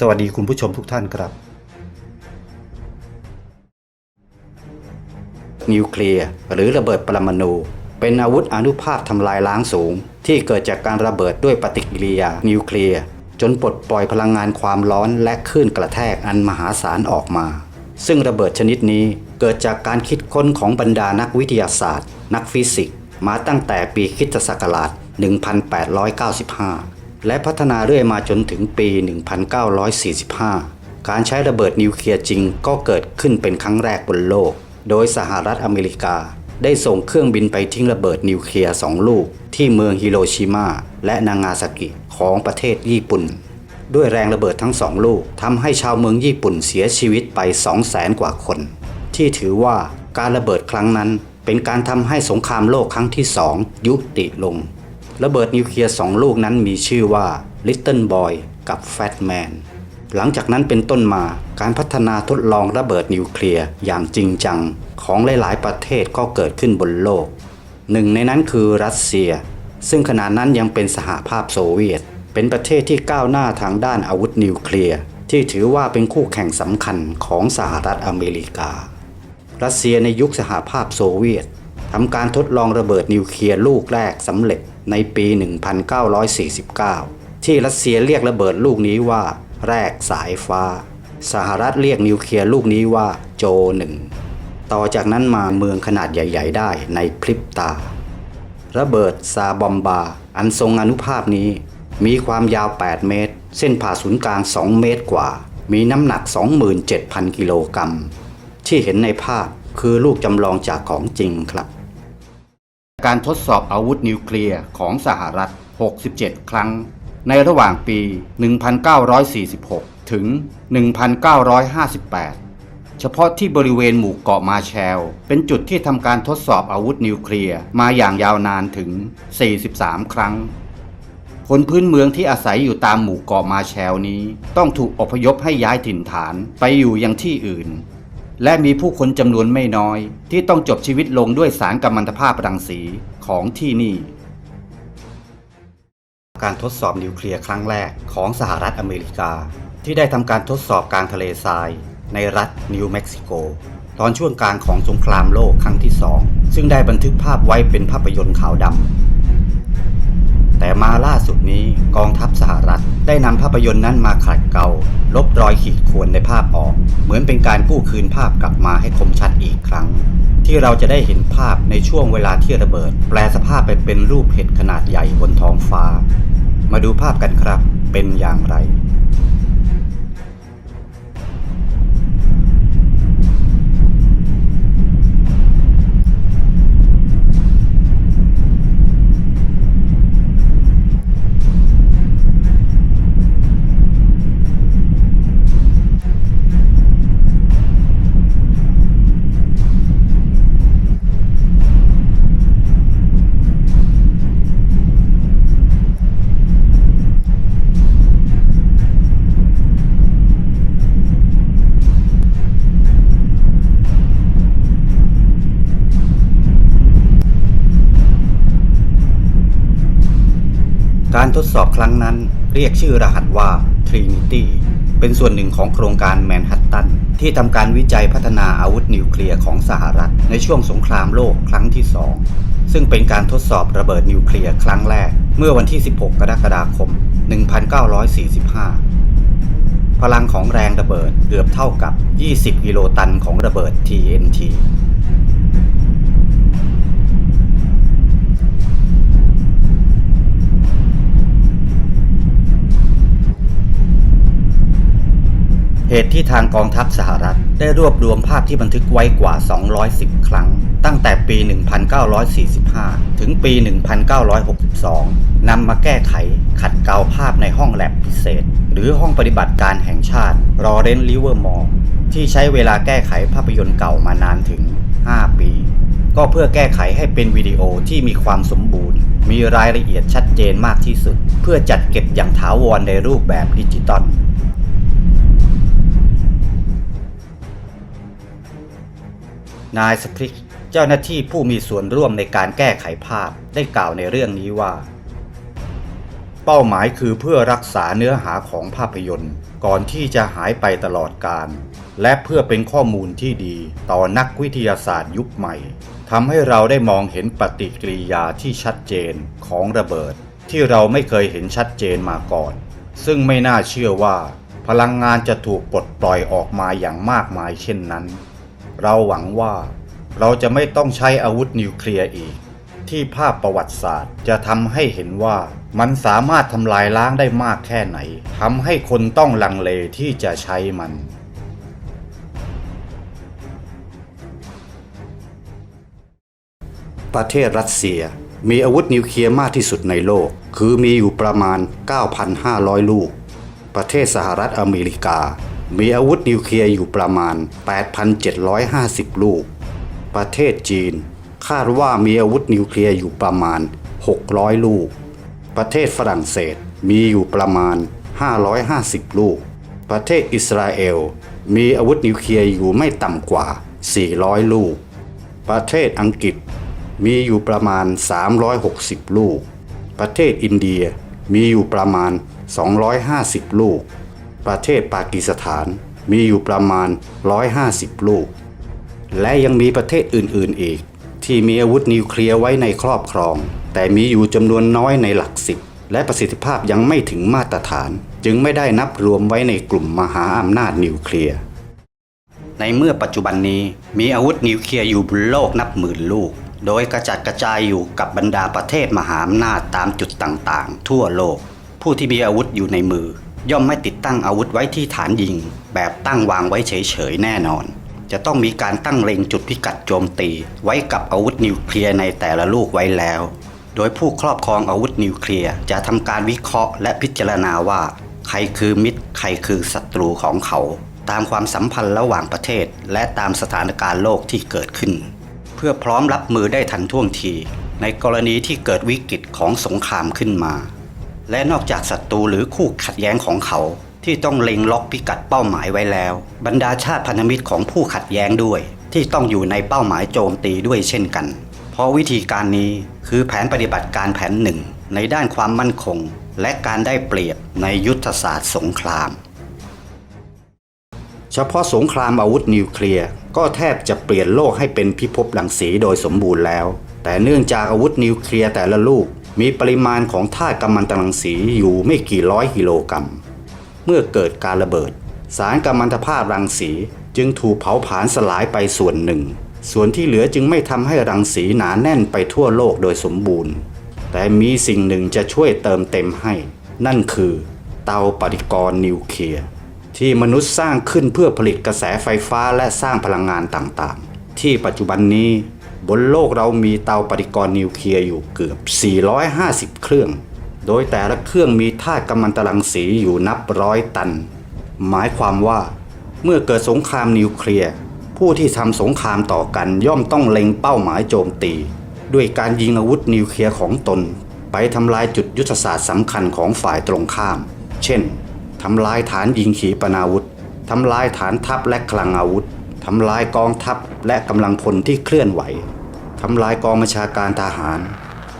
สวัสดีคุณผู้ชมทุกท่านครับ นิวเคลียร์หรือระเบิดปรมาณูเป็นอาวุธอนุภาคทำลายล้างสูง ที่เกิดจากการระเบิดด้วยปฏิกิริยานิวเคลียร์จนปลดปล่อยพลังงานความร้อนและคลื่นกระแทกอันมหาศาลออกมา ซึ่งระเบิดชนิดนี้เกิดจากการคิดค้นของบรรดานักวิทยาศาสตร์ นักฟิสิกส์มาตั้งแต่ปีคริสตศักราช 1895 และพัฒนาเรื่อยมาจนถึงปี 1945 การใช้ระเบิดนิวเคลียร์จริงก็เกิดขึ้นเป็นครั้งแรกบนโลก โดยสหรัฐอเมริกา ได้ส่งเครื่องบินไปทิ้งระเบิดนิวเคลียร์สองลูก ที่เมืองฮิโรชิมาและนางาซากิของประเทศญี่ปุ่น ด้วยแรงระเบิดทั้งสองลูกทำให้ชาวเมืองญี่ปุ่นเสียชีวิตไป 2 0 0แสนกว่าคน ที่ถือว่าการระเบิดครั้งนั้นเป็นการทำให้สงครามโลกครั้งที่สองยุติลง ระเบิดนิวเคลียร์สองลูกนั้นมีชื่อว่า Little Boy กับ Fat Man หลังจากนั้นเป็นต้นมาการพัฒนาทดลองระเบิดนิวเคลียร์อย่างจริงจัง ของหลาย ๆ ประเทศก็เกิดขึ้นบนโลก หนึ่งในนั้นคือรัสเซีย ซึ่งขณะนั้นยังเป็นสหภาพโซเวียต เป็นประเทศที่ก้าวหน้าทางด้านอาวุธนิวเคลียร์ที่ถือว่าเป็นคู่แข่งสำคัญของสหรัฐอเมริกา รัสเซียในยุคสหภาพโซเวียตทำการทดลองระเบิดนิวเคลียร์ลูกแรกสำเร็จ ในปี 1949 ที่รัสเซียเรียกระเบิดลูกนี้ว่า แรกสายฟ้า สหรัฐเรียกนิวเคลียร์ลูกนี้ว่าโจหนึ่งต่อจากนั้นมาเมืองขนาดใหญ่ ๆ ได้ในพริบตา ระเบิดซาบอมบา อันทรงอนุภาพนี้ มีความยาว 8 เมตร เส้นผ่าศูนย์กลาง 2 เมตรกว่า มีน้ำหนัก 27,000 กิโลกรัมที่เห็นในภาพคือลูกจำลองจากของจริงครับ การทดสอบอาวุธนิวเคลียร์ของสหรัฐ 67 ครั้ง ในระหว่างปี 1946 ถึง 1958 เฉพาะที่บริเวณหมู่เกาะมาแชล เป็นจุดที่ทำการทดสอบอาวุธนิวเคลียร์มาอย่างยาวนานถึง 43 ครั้ง คนพื้นเมืองที่อาศัยอยู่ตามหมู่เกาะมาแชลนี้ ต้องถูกอพยพให้ย้ายถิ่นฐานไปอยู่ยังที่อื่น และมีผู้คนจำนวนไม่น้อย ที่ต้องจบชีวิตลงด้วยสารกัมมันตภาพรังสีของที่นี่ การทดสอบนิวเคลียร์ครั้งแรกของสหรัฐอเมริกา ที่ได้ทำการทดสอบกลางทะเลทราย ในรัฐนิวเม็กซิโก ตอนช่วงกลางของสงครามโลกครั้งที่สองซึ่งได้บันทึกภาพไว้เป็นภาพยนตร์ขาวดำ มาล่าสุดนี้กองทัพสหรัฐ ได้นำภาพยนตร์นั้นมาขัดเกลาลบรอยขีดข่วนในภาพออก เหมือนเป็นการกู้คืนภาพกลับมาให้คมชัดอีกครั้ง ที่เราจะได้เห็นภาพในช่วงเวลาที่ระเบิด แปลสภาพไปเป็นรูปเห็ดขนาดใหญ่บนท้องฟ้า มาดูภาพกันครับเป็นอย่างไร การทดสอบครั้งนั้นเรียกชื่อรหัสว่า Trinity เป็นส่วนหนึ่งของโครงการแมนฮัตตัน ที่ทำการวิจัยพัฒนาอาวุธนิวเคลียร์ของสหรัฐ ในช่วงสงครามโลกครั้งที่สองซึ่งเป็นการทดสอบระเบิดนิวเคลียร์ครั้งแรก เมื่อวันที่ 16 กรกฎาคม 1945 พลังของแรงระเบิดเกือบเท่ากับ 20 กิโลตันของระเบิด TNT เหตุที่ทางกองทัพสหรัฐ ได้รวบรวมภาพที่บันทึกไว้กว่า 210 ครั้ง ตั้งแต่ปี 1945 ถึงปี 1962 นำมาแก้ไขขัดเกลาภาพในห้องแลบพิเศษ หรือห้องปฏิบัติการแห่งชาติรอเรนลิเวอร์มอร์ที่ใช้เวลาแก้ไขภาพยนตร์เก่ามานานถึง 5 ปี ก็เพื่อแก้ไขให้เป็นวิดีโอที่มีความสมบูรณ์ มีรายละเอียดชัดเจนมากที่สุด เพื่อจัดเก็บอย่างถาวรในรูปแบบดิจิตอล นายสพริกเจ้าหน้าที่ผู้มีส่วนร่วมในการแก้ไขภาพได้กล่าวในเรื่องนี้ว่า เป้าหมายคือเพื่อรักษาเนื้อหาของภาพยนตร์ ก่อนที่จะหายไปตลอดกาลและเพื่อเป็นข้อมูลที่ดีต่อนักวิทยาศาสตร์ยุคใหม่ทำให้เราได้มองเห็นปฏิกิริยาที่ชัดเจนของระเบิด ที่เราไม่เคยเห็นชัดเจนมาก่อน ซึ่งไม่น่าเชื่อว่า พลังงานจะถูกปลดปล่อยออกมาอย่างมากมายเช่นนั้น เราหวังว่าเราจะไม่ต้องใช้อาวุธนิวเคลียร์อีก ที่ภาพประวัติศาสตร์ จะทำให้เห็นว่ามันสามารถทำลายล้างได้มากแค่ไหนทำให้คนต้องลังเลที่จะใช้มันประเทศรัสเซียมีอาวุธนิวเคลียร์มากที่สุดในโลก คือมีอยู่ประมาณ 9,500 ลูก ประเทศสหรัฐอเมริกา มีอาวุธนิวเคลียร์อยู่ประมาณ 8,750 ลูก ประเทศจีน คาดว่ามีอาวุธนิวเคลียร์อยู่ประมาณ 600 ลูก ประเทศฝรั่งเศสมีอยู่ประมาณ 550 ลูก ประเทศอิสราเอล มีอาวุธนิวเคลียร์อยู่ไม่ต่ำกว่า 400 ลูก ประเทศอังกฤษมีอยู่ประมาณ 360 ลูก ประเทศอินเดียมีอยู่ประมาณ 250 ลูก ประเทศปากีสถานมีอยู่ประมาณ 150 ลูก และยังมีประเทศอื่นๆอีก ที่มีอาวุธนิวเคลียร์ไว้ในครอบครอง แต่มีอยู่จำนวนน้อยในหลักสิบและประสิทธิภาพยังไม่ถึงมาตรฐาน จึงไม่ได้นับรวมไว้ในกลุ่มมหาอำนาจนิวเคลียร์ ในเมื่อปัจจุบันนี้มีอาวุธนิวเคลียร์อยู่บนโลกนับหมื่นลูก โดยกระจัดกระจายอยู่กับบรรดาประเทศมหาอำนาจตามจุดต่างๆ ทั่วโลก ผู้ที่มีอาวุธอยู่ในมือ ย่อมไม่ติดตั้งอาวุธไว้ที่ฐานยิง แบบตั้งวางไว้เฉยๆแน่นอน จะต้องมีการตั้งเล็งจุดพิกัดโจมตี ไว้กับอาวุธนิวเคลียร์ในแต่ละลูกไว้แล้ว โดยผู้ครอบครองอาวุธนิวเคลียร์จะทำการวิเคราะห์และพิจารณาว่า ใครคือมิตร ใครคือศัตรูของเขา ตามความสัมพันธ์ระหว่างประเทศ และตามสถานการณ์โลกที่เกิดขึ้น เพื่อพร้อมรับมือได้ทันท่วงที ในกรณีที่เกิดวิกฤตของสงครามขึ้นมา และนอกจากศัตรูหรือคู่ขัดแย้งของเขาที่ต้องเล็งล็อกพิกัดเป้าหมายไว้แล้ว บรรดาชาติพันธมิตรของผู้ขัดแย้งด้วย ที่ต้องอยู่ในเป้าหมายโจมตีด้วยเช่นกัน เพราะวิธีการนี้คือแผนปฏิบัติการแผนหนึ่งในด้านความมั่นคง และการได้เปรียบในยุทธศาสตร์สงคราม เฉพาะสงครามอาวุธนิวเคลียร์ก็แทบจะเปลี่ยนโลกให้เป็นพิภพรังสีโดยสมบูรณ์แล้ว แต่เนื่องจากอาวุธนิวเคลียร์แต่ละลูก มีปริมาณของธาตุกัมมันตรังสีอยู่ไม่กี่ร้อยกิโลกรัม เมื่อเกิดการระเบิด สารกัมมันตภาพรังสีจึงถูกเผาผลาญสลายไปส่วนหนึ่ง ส่วนที่เหลือจึงไม่ทำให้รังสีหนาแน่นไปทั่วโลกโดยสมบูรณ์ แต่มีสิ่งหนึ่งจะช่วยเติมเต็มให้ นั่นคือ เตาปฏิกรณ์นิวเคลียร์ที่มนุษย์สร้างขึ้นเพื่อผลิตกระแสไฟฟ้าและสร้างพลังงานต่างๆ ที่ปัจจุบันนี้ บนโลกเรามีเตาปฏิกรณ์นิวเคลียร์อยู่เกือบ 450 เครื่อง โดยแต่ละเครื่องมีธาตุกัมมันตรังสีอยู่นับร้อยตัน หมายความว่า เมื่อเกิดสงครามนิวเคลียร์ ผู้ที่ทำสงครามต่อกันย่อมต้องเล็งเป้าหมายโจมตี ด้วยการยิงอาวุธนิวเคลียร์ของตน ไปทำลายจุดยุทธศาสตร์สำคัญของฝ่ายตรงข้าม เช่นทำลายฐานยิงขีปนาวุธทำลายฐานทัพและคลังอาวุธ ทำลายกองทัพและกำลังพลที่เคลื่อนไหว ทำลายกองบัญชาการทหาร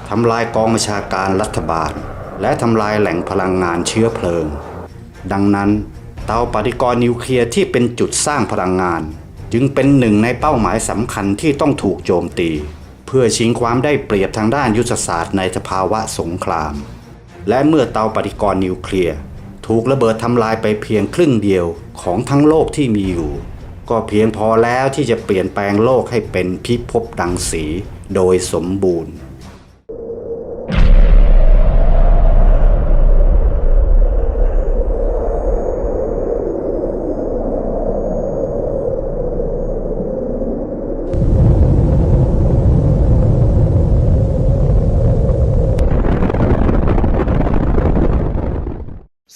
ทำลายกองบัญชาการรัฐบาล และทำลายแหล่งพลังงานเชื้อเพลิง ดังนั้นเตาปฏิกรณ์นิวเคลียร์ที่เป็นจุดสร้างพลังงาน จึงเป็นหนึ่งในเป้าหมายสำคัญที่ต้องถูกโจมตี เพื่อชิงความได้เปรียบทางด้านยุทธศาสตร์ในสภาวะสงคราม และเมื่อเตาปฏิกรณ์นิวเคลียร์ถูกระเบิดทำลายไปเพียงครึ่งเดียวของทั้งโลกที่มีอยู่ ก็เพียงพอแล้วที่จะเปลี่ยนแปลงโลกให้เป็นพิภพดังสีโดยสมบูรณ์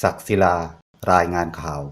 ศักศิลา รายงานข่าว